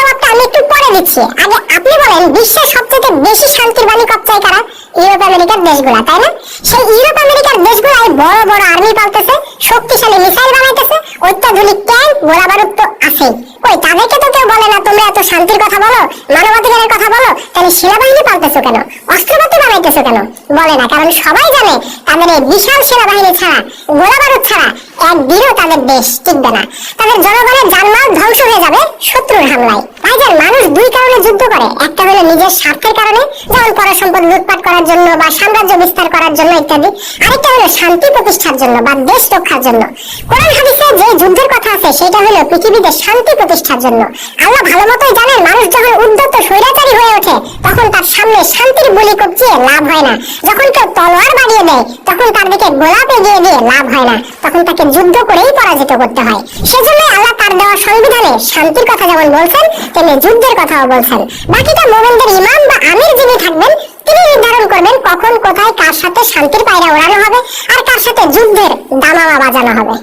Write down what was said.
জবাবটা আমি একটু পরে দিচ্ছি আগে আপনি বলেন, বিশ্বের সবচেয়ে বেশি শান্তির বাণী কবচায় কারা? ইউরোপ আমেরিকার দেশগুলা, তাই না? সেই ইউরোপ আমেরিকার দেশগুলাই বড় বড় আর্মি পালতেছে, শক্তিশালী মিসাইল বানাইতেছে, অত্যাধুনিক ট্যাঙ্ক গোলা বারুদ তো আছেই। কই, তাদেরকে তো কেউ বলে না, তোমরা এত শান্তির কথা বলো, মানবাধিকারের কথা বলো, তাহলে সেনাবাহিনী পালতেছো কেন? অস্ত্রপাতি বানাইতেছো কেন? বলে না, কারণ সবাই জানে, তাদের এই বিশাল সেনাবাহিনী ছাড়া গোলা বারুদ ছাড়া একদিনও তাদের দেশ টিকবে না। তাদের জনগণের জানমাল ধ্বংস হয়ে যাবে শত্রুর হামলায়। ভাইজান মানুষ দুই কারণে যুদ্ধ করে। একটা হলো নিজের স্বার্থের কারণে, যেমন পরসম্পদ লুটপাট করার জন্য বা সাম্রাজ্য বিস্তার করার জন্য ইত্যাদি। আরেকটা হলো শান্তি প্রতিষ্ঠার জন্য বা দেশ রক্ষার জন্য। কোরআন হাদিসে যে যুদ্ধের কথা আছে, সেটা হলো পৃথিবীতে শান্তি প্রতিষ্ঠার জন্য। আল্লাহ ভালো মতোই জানেন, মানুষ যখন উদ্যত স্বৈরাচারী হয়ে ওঠে, তখন তার সামনে শান্তির বলি কবচিয়ে লাভ হয় না। যখন কেউ তলোয়ার বাড়িয়ে দেয় তখন তার দিকে গোলাপ দিয়ে লাভ হয় না। তখন তাকে যুদ্ধ করেই পরাজিত করতে হয়। সেজন্য আল্লাহ তার দেওয়া সংবিধানে শান্তির কথা যেমন বলছেন, তেমনি যুদ্ধের কথাও বলছেন। বাকিটা মোমেনদের ইমাম বা আমির যিনি থাকবেন, তিনি নির্ধারণ করবেন কখন, কোথায়, কার সাথে শান্তির পায়রা ওড়ানো হবে, আর কার সাথে যুদ্ধের দামামা বাজানো হবে।